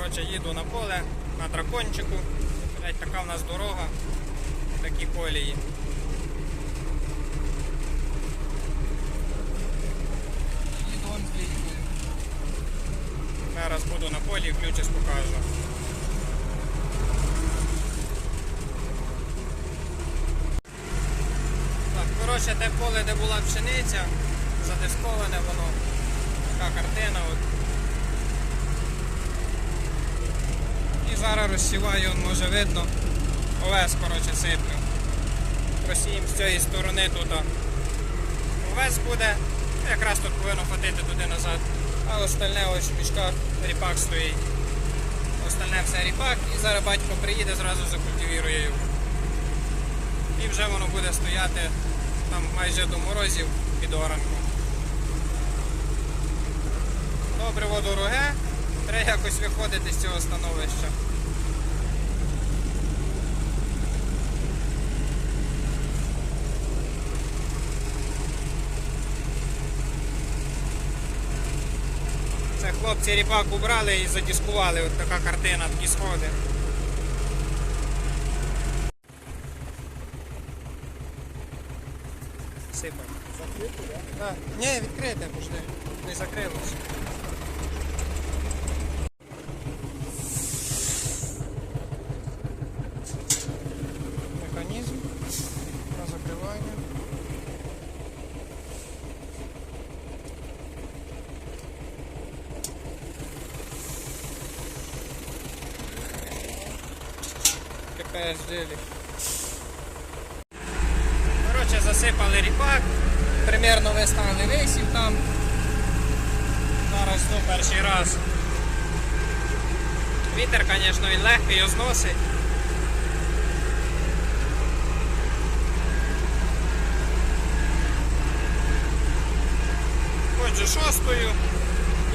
коротше, їду на поле, на дракончику. Блять, така в нас дорога, такі колії. Їду он. Зараз буду на полі включусь покажу. Так, коротше, те поле, де була пшениця, задисковане воно. Така картина. От. І зараз розсіваю, може видно. Овес, коротше, сиплю. Просіємо з цієї сторони тут. Овес буде. Якраз тут повинно хватити туди назад. А остальне ось в мішках ріпак стоїть. Остальне все ріпак. І зараз батько приїде, зразу закультивірує його. І вже воно буде стояти там майже до морозів під оранку. Добре водороге, треба якось виходити з цього становища. Це хлопці ріпак убрали і задіскували. От така картина, такі сходи. Сипать. Закрито, так? Да. Ні, відкрите, пожди. Не закрилось. КПС дилі. Коротше, засипали ріпак. Примерно виставили висів там. Зараз ну, перший раз. Вітер, звісно, він легкий, його зносить. Ходжу шостою.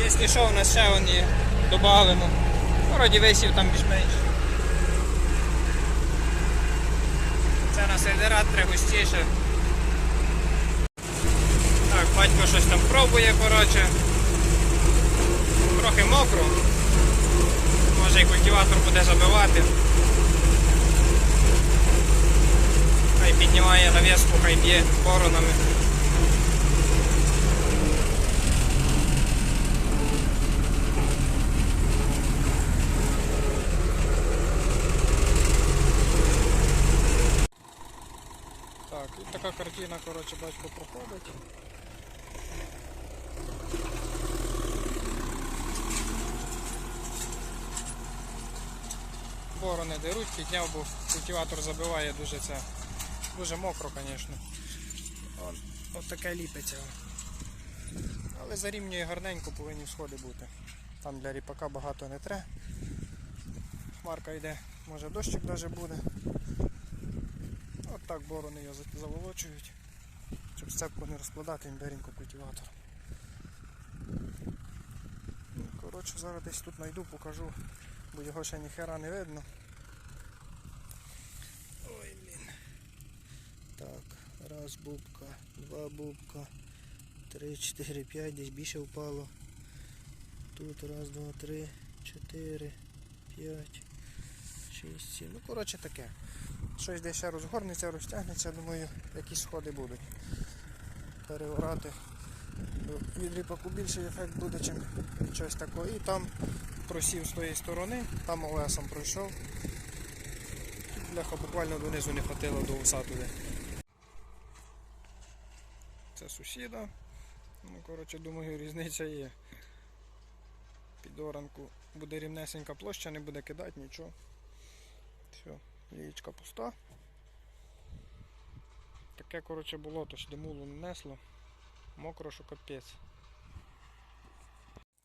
Якщо що, в нас ще вон є добавимо. Вроді висів там більш-менш. Це на сидератори густіше. Так, батько щось там пробує, коротше. Трохи мокро. Може і культиватор буде забивати. Хай піднімає навіску, хай б'є боронами. Так, і така картина, коротше, батько проходить. Борони деруть, підняв, бо культиватор забиває дуже це. Дуже мокро, звісно. От таке ліпиться. Але зарівнює гарненько, повинні сходи бути. Там для ріпака багато не треба. Хмарка йде, може дощик навіть буде. Так борони його заволочують. Щоб сцепку не розкладати імберінько культиватор. Ну, Коротше, зараз десь тут знайду, покажу, бо його ще ніхера не видно. Ой, блін. Так, раз бубка, два бубка, три, чотири, п'ять, десь більше впало. Тут раз, два, три, чотири, п'ять, шість, сім. Ну, коротше таке. Щось десь ще розгорнеться, розтягнеться, думаю, якісь сходи будуть. Переорати. Від ріпаку більший ефект буде, від чогось такого. І там просів з тої сторони, там овесом пройшов. Бляха буквально донизу не хватило до уса туди. Це сусіда. Ну, коротше, думаю, різниця є. Під оранку буде рівнесенька площа, не буде кидати нічого. Все, лієчка пуста. Таке, коротше, болото, ж димулу не несло. Мокро, що капець.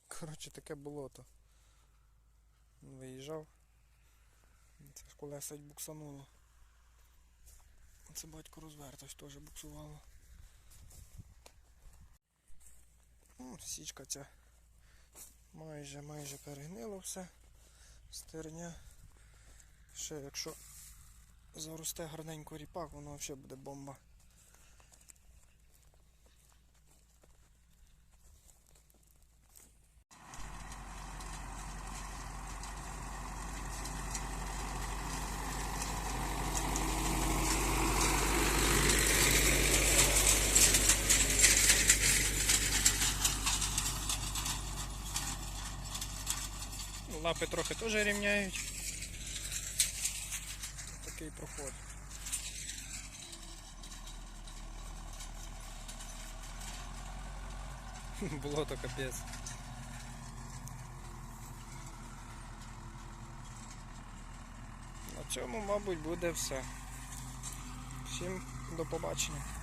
Коротше, таке болото. Виїжджав. Це ж колеса буксануло. Це батько розвертось теж буксувало. Ну, січка ця майже майже перегнило все. Стерня. Ще якщо заросте гарненько ріпак, воно взагалі буде бомба. Лапи трохи теж рівняють. Такий проход. Болото капець. На цьому, мабуть, буде все. Всім до побачення.